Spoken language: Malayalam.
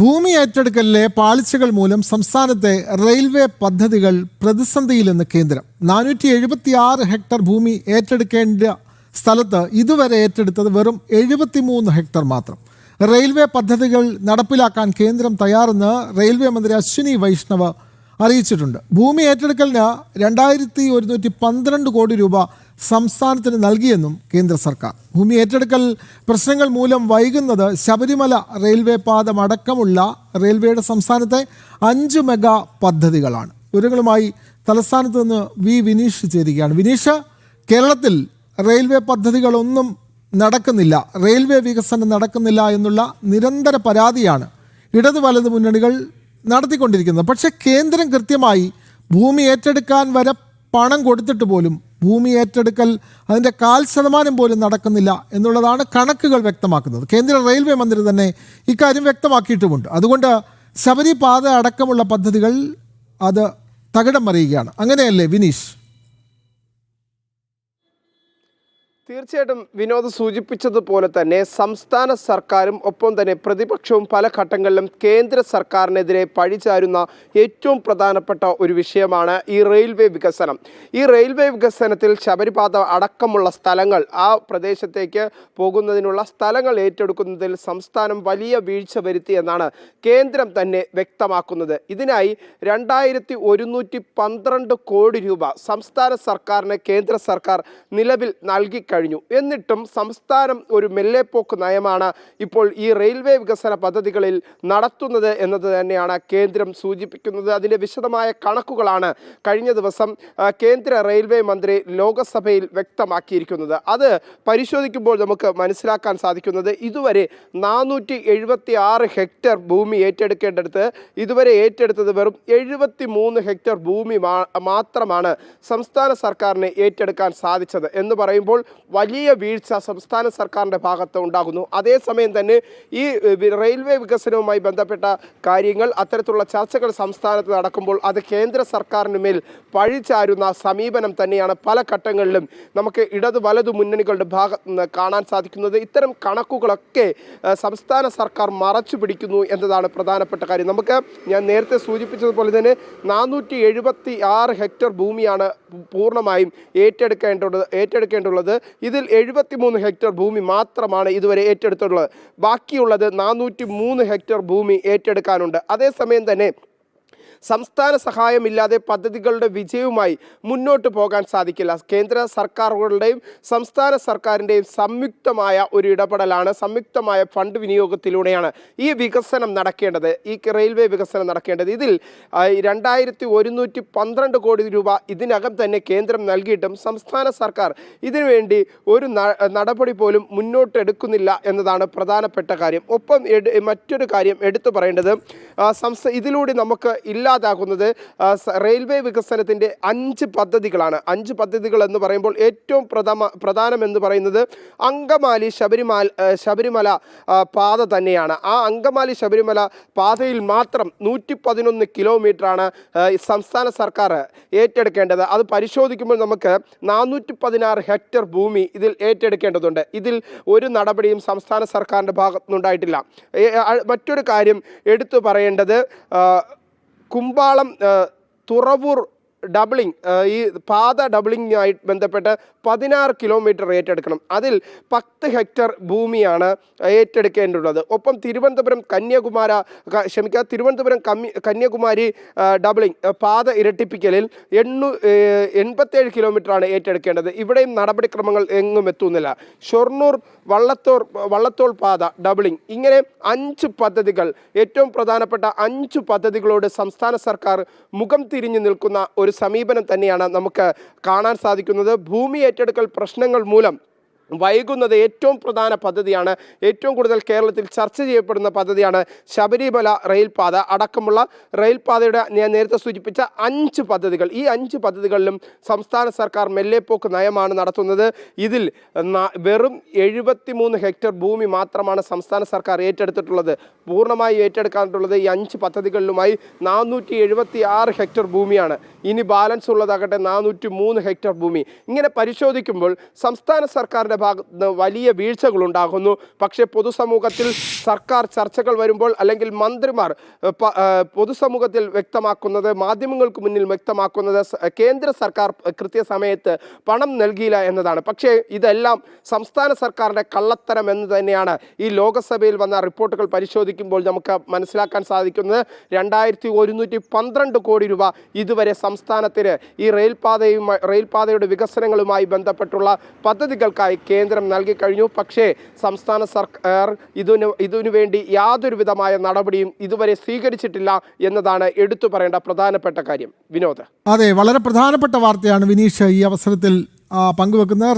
ഭൂമി ഏറ്റെടുക്കലിലെ പാളിച്ചകൾ മൂലം സംസ്ഥാനത്തെ റെയിൽവേ പദ്ധതികൾ പ്രതിസന്ധിയിലെന്ന് കേന്ദ്രം. നാനൂറ്റി എഴുപത്തി ആറ് ഹെക്ടർ ഭൂമി ഏറ്റെടുക്കേണ്ട സ്ഥലത്ത് ഇതുവരെ ഏറ്റെടുത്തത് വെറും എഴുപത്തിമൂന്ന് ഹെക്ടർ മാത്രം. റെയിൽവേ പദ്ധതികൾ നടപ്പിലാക്കാൻ കേന്ദ്രം തയ്യാറെന്ന് റെയിൽവേ മന്ത്രി അശ്വിനി വൈഷ്ണവ് അറിയിച്ചിട്ടുണ്ട്. ഭൂമി ഏറ്റെടുക്കലിന് രണ്ടായിരത്തി ഒരുന്നൂറ്റി പന്ത്രണ്ട് കോടി രൂപ സംസ്ഥാനത്തിന് നൽകിയെന്നും കേന്ദ്ര സർക്കാർ. ഭൂമി ഏറ്റെടുക്കൽ പ്രശ്നങ്ങൾ മൂലം വൈകുന്നത് ശബരിമല റെയിൽവേ പാതം അടക്കമുള്ള റെയിൽവേയുടെ സംസ്ഥാനത്തെ അഞ്ച് മെഗാ പദ്ധതികളാണ്. വിവരങ്ങളുമായി തലസ്ഥാനത്ത് നിന്ന് വി വിനീഷ് ചേരുകയാണ്. വിനീഷ് കേരളത്തിൽ റെയിൽവേ പദ്ധതികളൊന്നും നടക്കുന്നില്ല. റെയിൽവേ വികസനം നടക്കുന്നില്ല എന്നുള്ള നിരന്തര പരാതിയാണ് ഇടതു വലത് മുന്നണികൾ നടത്തിക്കൊണ്ടിരിക്കുന്നത്. പക്ഷേ കേന്ദ്രം കൃത്യമായി ഭൂമി ഏറ്റെടുക്കാൻ വരെ പണം കൊടുത്തിട്ട് പോലും ഭൂമി ഏറ്റെടുക്കൽ അതിന്റെ കാൽ ശതമാനം പോലും നടക്കുന്നില്ല എന്നുള്ളതാണ് കണക്കുകൾ വ്യക്തമാക്കുന്നത്. കേന്ദ്ര റെയിൽവേ മന്ത്രി തന്നെ ഇക്കാര്യം വ്യക്തമാക്കിയിട്ടുമുണ്ട്. അതുകൊണ്ട് ശബരി പാത അടക്കമുള്ള പദ്ധതികൾ അത് തകിടം മറിയുകയാണ്. അങ്ങനെയല്ലേ വിനീഷ്? തീർച്ചയായിട്ടും വിനോദ് സൂചിപ്പിച്ചതുപോലെ തന്നെ സംസ്ഥാന സർക്കാരും ഒപ്പം തന്നെ പ്രതിപക്ഷവും പല ഘട്ടങ്ങളിലും കേന്ദ്ര സർക്കാരിനെതിരെ പഴിചാരുന്ന ഏറ്റവും പ്രധാനപ്പെട്ട ഒരു വിഷയമാണ് ഈ റെയിൽവേ വികസനം. ഈ റെയിൽവേ വികസനത്തിൽ ശബരിപാത അടക്കമുള്ള സ്ഥലങ്ങൾ ആ പ്രദേശത്തേക്ക് പോകുന്നതിനുള്ള സ്ഥലങ്ങൾ ഏറ്റെടുക്കുന്നതിൽ സംസ്ഥാനം വലിയ വീഴ്ച വരുത്തി എന്നാണ് കേന്ദ്രം തന്നെ വ്യക്തമാക്കുന്നത്. ഇതിനായി രണ്ടായിരത്തി ഒരുന്നൂറ്റി പന്ത്രണ്ട് കോടി രൂപ സംസ്ഥാന സർക്കാരിന് കേന്ദ്ര സർക്കാർ നിലവിൽ നൽകി കഴിഞ്ഞു. എന്നിട്ടും സംസ്ഥാനം ഒരു മെല്ലെപ്പോക്ക് നയമാണ് ഇപ്പോൾ ഈ റെയിൽവേ വികസന പദ്ധതികളിൽ നടത്തുന്നത് എന്നത് തന്നെയാണ് കേന്ദ്രം സൂചിപ്പിക്കുന്നത്. അതിന്റെ വിശദമായ കണക്കുകളാണ് കഴിഞ്ഞ ദിവസം കേന്ദ്ര റെയിൽവേ മന്ത്രി ലോകസഭയിൽ വ്യക്തമാക്കിയിരിക്കുന്നത്. അത് പരിശോധിക്കുമ്പോൾ നമുക്ക് മനസ്സിലാക്കാൻ സാധിക്കുന്നത് ഇതുവരെ നാനൂറ്റി എഴുപത്തി ആറ് ഹെക്ടർ ഭൂമി ഏറ്റെടുക്കേണ്ടടുത്ത് ഇതുവരെ ഏറ്റെടുത്തത് വെറും എഴുപത്തി മൂന്ന് ഹെക്ടർ ഭൂമി മാത്രമാണ് സംസ്ഥാന സർക്കാരിന് ഏറ്റെടുക്കാൻ സാധിച്ചത് എന്ന് പറയുമ്പോൾ വലിയ വീഴ്ച സംസ്ഥാന സർക്കാരിന്റെ ഭാഗത്ത് ഉണ്ടാകുന്നു. അതേസമയം തന്നെ ഈ റെയിൽവേ വികസനവുമായി ബന്ധപ്പെട്ട കാര്യങ്ങൾ അത്തരത്തിലുള്ള ചർച്ചകൾ സംസ്ഥാനത്ത് നടക്കുമ്പോൾ അത് കേന്ദ്ര സർക്കാരിന് മേൽ പഴിചാരുന്ന സമീപനം തന്നെയാണ് പല ഘട്ടങ്ങളിലും നമുക്ക് ഇടതു വലതു മുന്നണികളുടെ ഭാഗത്ത് നിന്ന് കാണാൻ സാധിക്കുന്നത്. ഇത്തരം കണക്കുകളൊക്കെ സംസ്ഥാന സർക്കാർ മറച്ചു പിടിക്കുന്നു എന്നതാണ് പ്രധാനപ്പെട്ട കാര്യം. നമുക്ക് ഞാൻ നേരത്തെ സൂചിപ്പിച്ചതുപോലെ തന്നെ നാനൂറ്റി എഴുപത്തി ആറ് ഹെക്ടർ ഭൂമിയാണ് പൂർണമായും ഏറ്റെടുക്കേണ്ടത് ഏറ്റെടുക്കേണ്ടുള്ളത്. ഇതിൽ എഴുപത്തിമൂന്ന് ഹെക്ടർ ഭൂമി മാത്രമാണ് ഇതുവരെ ഏറ്റെടുത്തിട്ടുള്ളത്. ബാക്കിയുള്ളത് നാനൂറ്റി ഹെക്ടർ ഭൂമി ഏറ്റെടുക്കാനുണ്ട്. അതേസമയം തന്നെ സംസ്ഥാന സഹായമില്ലാതെ പദ്ധതികളുടെ വിജയവുമായി മുന്നോട്ട് പോകാൻ സാധിക്കില്ല. കേന്ദ്ര സർക്കാരുകളുടെയും സംസ്ഥാന സർക്കാരിന്റെയും സംയുക്തമായ ഒരു ഇടപെടലാണ് സംയുക്തമായ ഫണ്ട് വിനിയോഗത്തിലൂടെയാണ് ഈ വികസനം നടക്കേണ്ടത് ഈ റെയിൽവേ വികസനം നടക്കേണ്ടത്. ഇതിൽ രണ്ടായിരത്തി ഒരുന്നൂറ്റി പന്ത്രണ്ട് കോടി രൂപ ഇതിനകം തന്നെ കേന്ദ്രം നൽകിയിട്ടും സംസ്ഥാന സർക്കാർ ഇതിനുവേണ്ടി ഒരു നടപടി പോലും മുന്നോട്ടെടുക്കുന്നില്ല എന്നതാണ് പ്രധാനപ്പെട്ട കാര്യം. ഒപ്പം മറ്റൊരു കാര്യം എടുത്തു പറയേണ്ടത് ഇതിലൂടെ നമുക്ക് ഇല്ലാതാകുന്നത് സ- റെയിൽവേ വികസനത്തിന്റെ അഞ്ച് പദ്ധതികളാണ്. അഞ്ച് പദ്ധതികൾ എന്ന് പറയുമ്പോൾ ഏറ്റവും പ്രഥമ പ്രധാനം എന്ന് പറയുന്നത് അങ്കമാലി ശബരിമല ശബരിമല പാത തന്നെയാണ്. ആ അങ്കമാലി ശബരിമല പാതയിൽ മാത്രം നൂറ്റി പതിനൊന്ന് കിലോമീറ്ററാണ് സംസ്ഥാന സർക്കാർ ഏറ്റെടുക്കേണ്ടത്. അത് പരിശോധിക്കുമ്പോൾ നമുക്ക് നാനൂറ്റി പതിനാറ് ഹെക്ടർ ഭൂമി ഇതിൽ ഏറ്റെടുക്കേണ്ടതുണ്ട്. ഇതിൽ ഒരു നടപടിയും സംസ്ഥാന സർക്കാരിന്റെ ഭാഗത്തുനിന്നുണ്ടായിട്ടില്ല. മറ്റൊരു കാര്യം എടുത്തു പറയേണ്ടത് കുമ്പാളം തുറവൂർ ഡബിളിംഗ് ഈ പാത ഡബിളിങ്ങുമായി ബന്ധപ്പെട്ട് പതിനാറ് കിലോമീറ്റർ ഏറ്റെടുക്കണം. അതിൽ പത്ത് ഹെക്ടർ ഭൂമിയാണ് ഏറ്റെടുക്കേണ്ടുള്ളത് ഒപ്പം തിരുവനന്തപുരം കന്യാകുമാര ക്ഷമിക്കുക തിരുവനന്തപുരം കന്യാകുമാരി ഡബിളിംഗ് പാത ഇരട്ടിപ്പിക്കലിൽ എണ്ണൂ എൺപത്തേഴ് കിലോമീറ്ററാണ് ഏറ്റെടുക്കേണ്ടത്. ഇവിടെയും നടപടിക്രമങ്ങൾ എങ്ങും എത്തുന്നില്ല. ഷൊർണൂർ വള്ളത്തോർ വള്ളത്തോൾ പാത ഡബിളിംഗ് ഇങ്ങനെ അഞ്ച് പദ്ധതികൾ ഏറ്റവും പ്രധാനപ്പെട്ട അഞ്ച് പദ്ധതികളോട് സംസ്ഥാന സർക്കാർ മുഖം തിരിഞ്ഞു നിൽക്കുന്ന ഒരു സമീപനം തന്നെയാണ് നമുക്ക് കാണാൻ സാധിക്കുന്നത്. ഭൂമി ഏറ്റെടുക്കൽ പ്രശ്നങ്ങൾ മൂലം വൈകുന്നത് ഏറ്റവും പ്രധാന പദ്ധതിയാണ്. ഏറ്റവും കൂടുതൽ കേരളത്തിൽ ചർച്ച ചെയ്യപ്പെടുന്ന പദ്ധതിയാണ് ശബരിമല റെയിൽപാത. അടക്കമുള്ള റെയിൽപാതയുടെ ഞാൻ നേരത്തെ സൂചിപ്പിച്ച അഞ്ച് പദ്ധതികൾ. ഈ അഞ്ച് പദ്ധതികളിലും സംസ്ഥാന സർക്കാർ മെല്ലെപ്പോക്ക് നയമാണ് നടത്തുന്നത്. ഇതിൽ വെറും എഴുപത്തിമൂന്ന് ഹെക്ടർ ഭൂമി മാത്രമാണ് സംസ്ഥാന സർക്കാർ ഏറ്റെടുത്തിട്ടുള്ളത്. പൂർണമായി ഏറ്റെടുക്കാനുള്ളത് ഈ അഞ്ച് പദ്ധതികളിലുമായി നാനൂറ്റി എഴുപത്തി ആറ് ഹെക്ടർ ഭൂമിയാണ്. ഇനി ബാലൻസ് ഉള്ളതാകട്ടെ നാനൂറ്റി ഹെക്ടർ ഭൂമി. ഇങ്ങനെ പരിശോധിക്കുമ്പോൾ സംസ്ഥാന സർക്കാരിന്റെ സർക്കാരിന്റെ ഭാഗത്ത് നിന്ന് വലിയ വീഴ്ചകളുണ്ടാകുന്നു. പക്ഷേ പൊതുസമൂഹത്തിൽ സർക്കാർ ചർച്ചകൾ വരുമ്പോൾ അല്ലെങ്കിൽ മന്ത്രിമാർ പൊതുസമൂഹത്തിൽ വ്യക്തമാക്കുന്നത് മാധ്യമങ്ങൾക്ക് മുന്നിൽ വ്യക്തമാക്കുന്നത് കേന്ദ്ര സർക്കാർ കൃത്യസമയത്ത് പണം നൽകിയില്ല എന്നതാണ്. പക്ഷേ ഇതെല്ലാം സംസ്ഥാന സർക്കാരിന്റെ കള്ളത്തരം എന്ന് തന്നെയാണ് ഈ ലോകസഭയിൽ വന്ന റിപ്പോർട്ടുകൾ പരിശോധിക്കുമ്പോൾ നമുക്ക് മനസ്സിലാക്കാൻ സാധിക്കുന്നത്. രണ്ടായിരത്തി ഒരുന്നൂറ്റി പന്ത്രണ്ട് കോടി രൂപ ഇതുവരെ സംസ്ഥാനത്തിന് ഈ റെയിൽപാതയുമായി റെയിൽപാതയുടെ വികസനങ്ങളുമായി ബന്ധപ്പെട്ടുള്ള പദ്ധതികൾക്കായി കേന്ദ്രം നൽകി കഴിഞ്ഞു. പക്ഷേ സംസ്ഥാന സർക്കാർ ഇതിനു ഇതിനു വേണ്ടി യാതൊരുവിധമായ നടപടിയും ഇതുവരെ സ്വീകരിച്ചിട്ടില്ല എന്നതാണ് എടുത്തു പറയേണ്ട പ്രധാനപ്പെട്ട കാര്യം. വിനോദ്. അതെ വളരെ പ്രധാനപ്പെട്ട വാർത്തയാണ് വിനീഷ് ഈ അവസരത്തിൽ പങ്കുവെക്കുന്നത്.